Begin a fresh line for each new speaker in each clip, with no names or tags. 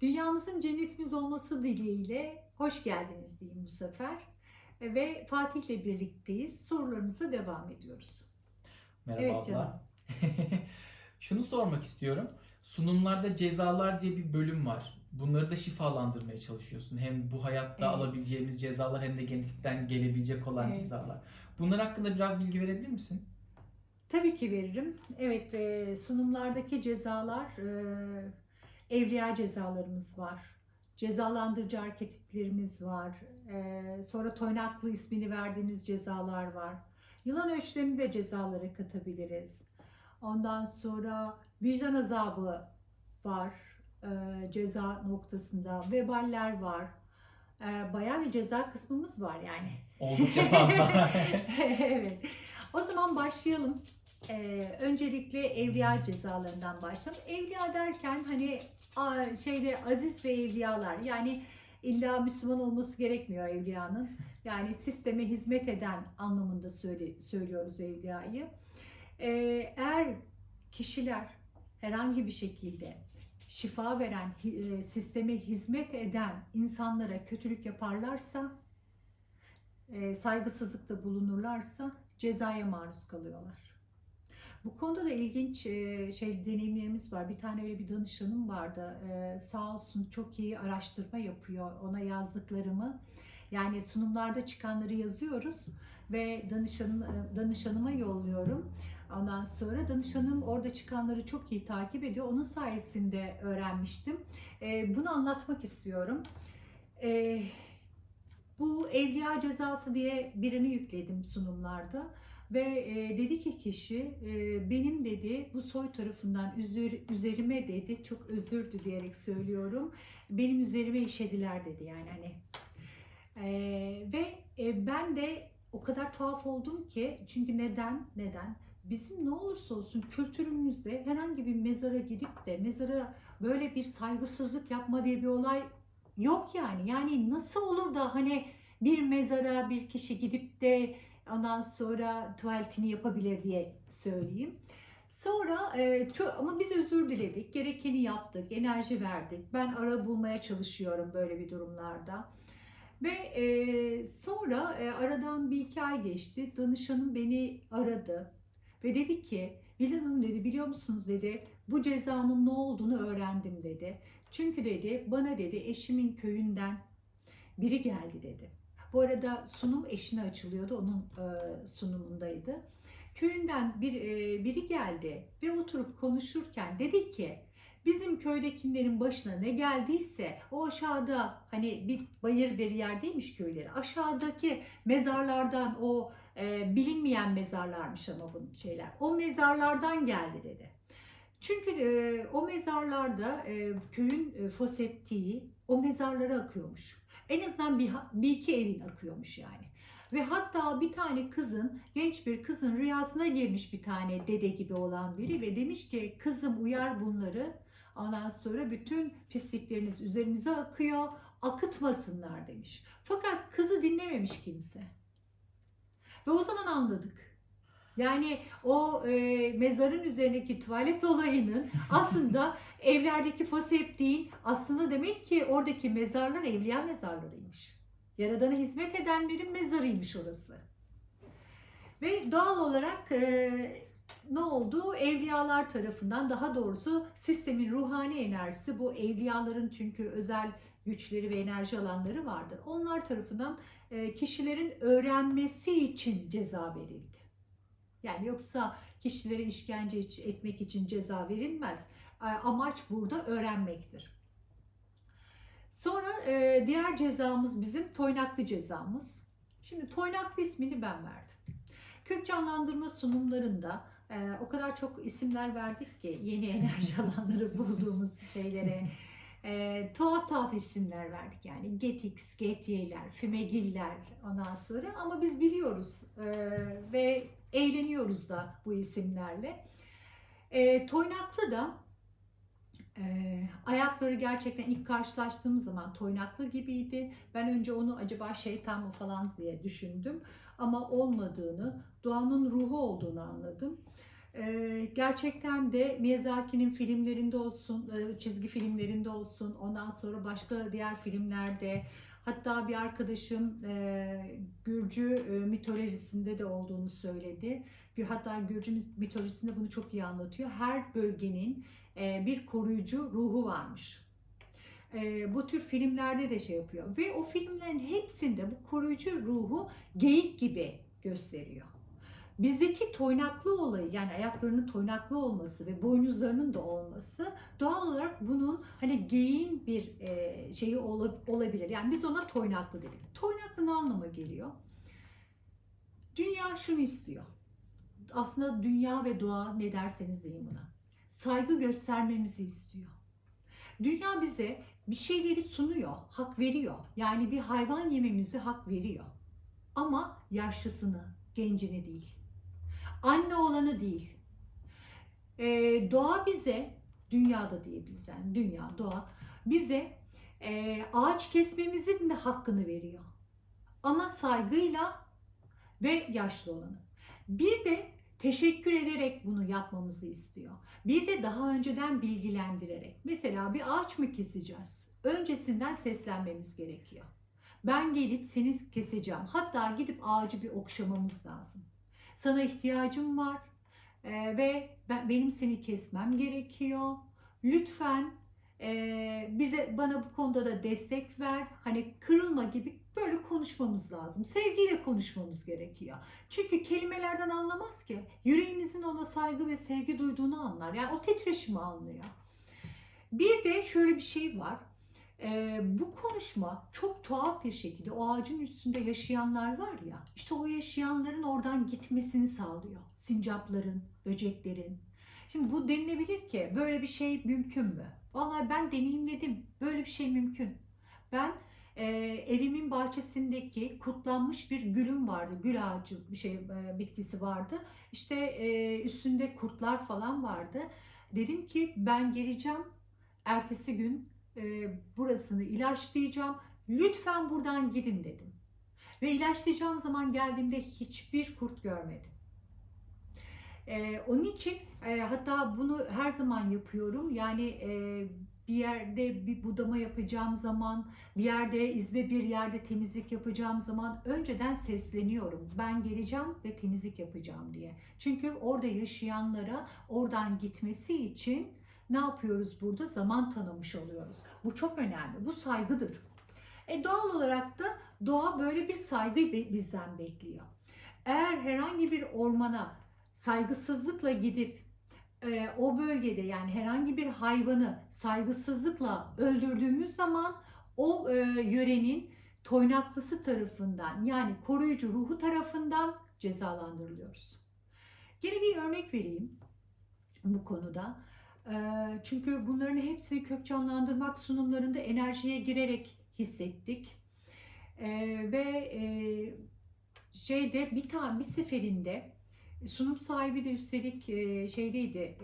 Dünyamızın cennetimiz olması dileğiyle hoş geldiniz diyeyim bu sefer. E, Ve Fatih'le birlikteyiz. Sorularımıza devam ediyoruz.
Merhaba
Evet
abla.
canım.
Şunu sormak istiyorum. Sunumlarda cezalar diye bir bölüm var. Bunları da şifalandırmaya çalışıyorsun. Hem bu hayatta
Evet.
alabileceğimiz cezalar hem de genetikten gelebilecek olan
Evet.
cezalar. Bunlar hakkında biraz bilgi verebilir misin?
Tabii ki veririm. Evet, e, sunumlardaki cezalar, e, evliya cezalarımız var. Cezalandırıcı arketiplerimiz var. E, sonra toynaklı ismini verdiğimiz cezalar var. Yılan ölçülerini de cezalara katabiliriz. Ondan sonra vicdan azabı var e, ceza noktasında. Veballer var. E, bayağı bir ceza kısmımız var yani.
Oldukça fazla.
evet. O zaman başlayalım. Ee, öncelikle evliya cezalarından başlayalım. Evliya derken hani a- şeyde aziz ve evliyalar yani illa Müslüman olması gerekmiyor evliyanın. Yani sisteme hizmet eden anlamında söyle, söylüyoruz evliyayı. Ee, eğer kişiler herhangi bir şekilde şifa veren, e, sisteme hizmet eden insanlara kötülük yaparlarsa e, saygısızlıkta bulunurlarsa cezaya maruz kalıyorlar. Bu konuda da ilginç şey deneyimlerimiz var. Bir tane öyle bir danışanım vardı. Sağ olsun çok iyi araştırma yapıyor. Ona yazdıklarımı yani sunumlarda çıkanları yazıyoruz ve danışanım, danışanıma yolluyorum. Ondan sonra danışanım orada çıkanları çok iyi takip ediyor. Onun sayesinde öğrenmiştim. Bunu anlatmak istiyorum. Bu evliya cezası diye birini yükledim sunumlarda ve e, dedi ki kişi e, benim dedi bu soy tarafından üzeri- üzerime dedi çok özür dileyerek söylüyorum. Benim üzerime işediler dedi yani hani. E, ve e, ben de o kadar tuhaf oldum ki çünkü neden neden? Bizim ne olursa olsun kültürümüzde herhangi bir mezara gidip de mezara böyle bir saygısızlık yapma diye bir olay yok yani. Yani nasıl olur da hani bir mezara bir kişi gidip de ondan sonra tuvaletini yapabilir diye söyleyeyim. Sonra e, çok, ama biz özür diledik, gerekeni yaptık, enerji verdik. Ben ara bulmaya çalışıyorum böyle bir durumlarda. Ve e, sonra e, aradan bir iki ay geçti. Danışanım beni aradı ve dedi ki Vildan Hanım dedi biliyor musunuz dedi bu cezanın ne olduğunu öğrendim dedi. Çünkü dedi bana dedi eşimin köyünden biri geldi dedi. Bu arada sunum eşine açılıyordu. Onun e, sunumundaydı. Köyünden bir e, biri geldi ve oturup konuşurken dedi ki bizim köydekilerin başına ne geldiyse o aşağıda hani bir bayır bir yerdeymiş köyleri. Aşağıdaki mezarlardan o e, bilinmeyen mezarlarmış ama bu şeyler. O mezarlardan geldi dedi. Çünkü e, o mezarlarda e, köyün e, foseptiği o mezarlara akıyormuş. En azından bir, bir iki evin akıyormuş yani. Ve hatta bir tane kızın, genç bir kızın rüyasına girmiş bir tane dede gibi olan biri ve demiş ki kızım uyar bunları. Ondan sonra bütün pislikleriniz üzerinize akıyor, akıtmasınlar demiş. Fakat kızı dinlememiş kimse. Ve o zaman anladık. Yani o e, mezarın üzerindeki tuvalet olayının aslında evlerdeki foseptiğin aslında demek ki oradaki mezarlar evliya mezarlarıymış. Yaradana hizmet edenlerin mezarıymış orası. Ve doğal olarak e, ne oldu? Evliyalar tarafından daha doğrusu sistemin ruhani enerjisi bu evliyaların çünkü özel güçleri ve enerji alanları vardır. Onlar tarafından e, kişilerin öğrenmesi için ceza verildi. Yani yoksa kişilere işkence etmek için ceza verilmez. Amaç burada öğrenmektir. Sonra e, diğer cezamız bizim toynaklı cezamız. Şimdi toynaklı ismini ben verdim. Kök canlandırma sunumlarında e, o kadar çok isimler verdik ki yeni enerji alanları bulduğumuz şeylere. E, tuhaf tuhaf isimler verdik yani Getix, Getye'ler, Fümegiller ondan sonra ama biz biliyoruz e, ve eğleniyoruz da bu isimlerle. E, toynaklı da e, ayakları gerçekten ilk karşılaştığım zaman toynaklı gibiydi. Ben önce onu acaba şeytan mı falan diye düşündüm ama olmadığını, doğanın ruhu olduğunu anladım. Ee, gerçekten de Miyazaki'nin filmlerinde olsun, e, çizgi filmlerinde olsun, ondan sonra başka diğer filmlerde, hatta bir arkadaşım e, Gürcü e, mitolojisinde de olduğunu söyledi. Bir- Hatta Gürcü mitolojisinde bunu çok iyi anlatıyor. Her bölgenin e, bir koruyucu ruhu varmış. E, bu tür filmlerde de şey yapıyor ve o filmlerin hepsinde bu koruyucu ruhu geyik gibi gösteriyor. Bizdeki toynaklı olayı yani ayaklarının toynaklı olması ve boynuzlarının da olması doğal olarak bunun hani geyiğin bir e, şeyi ola- olabilir. Yani biz ona toynaklı dedik. Toynaklı ne anlama geliyor? Dünya şunu istiyor. Aslında dünya ve doğa ne derseniz deyin buna. Saygı göstermemizi istiyor. Dünya bize bir şeyleri sunuyor, hak veriyor. Yani bir hayvan yememizi hak veriyor. Ama yaşlısını, gencini değil. Anne olanı değil. Ee, doğa bize, dünyada diyebiliriz yani dünya, doğa bize e, ağaç kesmemizin de hakkını veriyor. Ama saygıyla ve yaşlı olanı. Bir de teşekkür ederek bunu yapmamızı istiyor. Bir de daha önceden bilgilendirerek. Mesela bir ağaç mı keseceğiz? Öncesinden seslenmemiz gerekiyor. Ben gelip seni keseceğim. Hatta gidip ağacı bir okşamamız lazım. Sana ihtiyacım var e, ve ben, benim seni kesmem gerekiyor. Lütfen e, bize bana bu konuda da destek ver. Hani kırılma gibi böyle konuşmamız lazım. Sevgiyle konuşmamız gerekiyor. Çünkü kelimelerden anlamaz ki. Yüreğimizin ona saygı ve sevgi duyduğunu anlar. Yani o titreşimi anlıyor. Bir de şöyle bir şey var. Ee, bu konuşma çok tuhaf bir şekilde o ağacın üstünde yaşayanlar var ya işte o yaşayanların oradan gitmesini sağlıyor. Sincapların, böceklerin. Şimdi bu denilebilir ki böyle bir şey mümkün mü? Vallahi ben deneyimledim. Böyle bir şey mümkün. Ben e, evimin bahçesindeki kurtlanmış bir gülüm vardı. Gül ağacı bir şey e, bitkisi vardı. İşte e, üstünde kurtlar falan vardı. Dedim ki ben geleceğim. Ertesi gün e, burasını ilaçlayacağım. Lütfen buradan gidin dedim. Ve ilaçlayacağım zaman geldiğimde hiçbir kurt görmedim. E, onun için e, hatta bunu her zaman yapıyorum. Yani e, bir yerde bir budama yapacağım zaman, bir yerde izbe bir yerde temizlik yapacağım zaman önceden sesleniyorum. Ben geleceğim ve temizlik yapacağım diye. Çünkü orada yaşayanlara oradan gitmesi için ne yapıyoruz burada? Zaman tanımış oluyoruz. Bu çok önemli. Bu saygıdır. E doğal olarak da doğa böyle bir saygı bi- bizden bekliyor. Eğer herhangi bir ormana saygısızlıkla gidip e, o bölgede yani herhangi bir hayvanı saygısızlıkla öldürdüğümüz zaman o e, yörenin toynaklısı tarafından yani koruyucu ruhu tarafından cezalandırılıyoruz. Yine bir örnek vereyim bu konuda. Çünkü bunların hepsini kök canlandırmak sunumlarında enerjiye girerek hissettik. Ve şeyde bir tane bir seferinde sunum sahibi de üstelik şeydeydi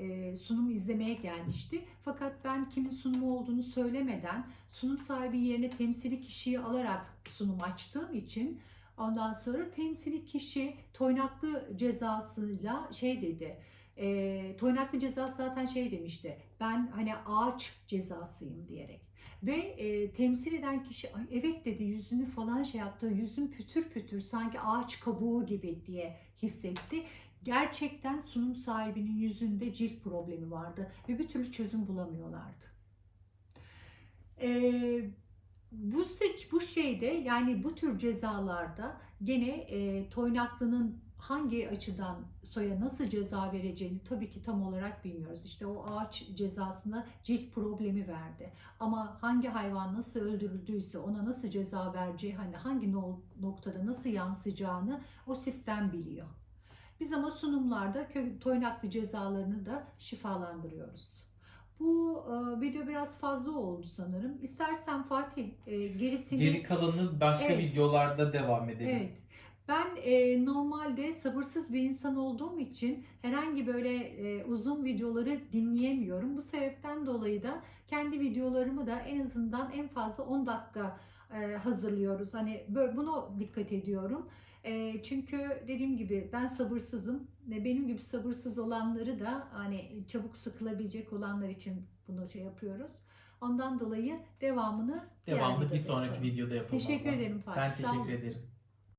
sunum izlemeye gelmişti. Fakat ben kimin sunumu olduğunu söylemeden sunum sahibi yerine temsili kişiyi alarak sunum açtığım için ondan sonra temsili kişi toynaklı cezasıyla şey dedi. E, toynaklı cezası zaten şey demişti. Ben hani ağaç cezasıyım diyerek. Ve e, temsil eden kişi "Ay, evet dedi yüzünü falan şey yaptı. Yüzün pütür pütür sanki ağaç kabuğu gibi diye hissetti. Gerçekten sunum sahibinin yüzünde cilt problemi vardı ve bir türlü çözüm bulamıyorlardı. Ee, bu seç bu şeyde yani bu tür cezalarda gene e, toynaklının hangi açıdan soya nasıl ceza vereceğini tabii ki tam olarak bilmiyoruz. İşte o ağaç cezasına cilt problemi verdi. Ama hangi hayvan nasıl öldürüldüyse ona nasıl ceza vereceği, hani hangi no- noktada nasıl yansıyacağını o sistem biliyor. Biz ama sunumlarda toynaklı cezalarını da şifalandırıyoruz. Bu e, video biraz fazla oldu sanırım. İstersen Fatih e, gerisini...
Geri kalanı başka
Evet.
videolarda devam edelim.
Evet. Ben e, normalde sabırsız bir insan olduğum için herhangi böyle e, uzun videoları dinleyemiyorum. Bu sebepten dolayı da kendi videolarımı da en azından en fazla 10 dakika e, hazırlıyoruz. Hani böyle bunu dikkat ediyorum. E, çünkü dediğim gibi ben sabırsızım ve benim gibi sabırsız olanları da hani çabuk sıkılabilecek olanlar için bunu şey yapıyoruz. Ondan dolayı devamını
Devamlı bir sonraki videoda yapalım.
Teşekkür
abla.
ederim Fatih.
Ben
Sağ
teşekkür
olasın.
ederim.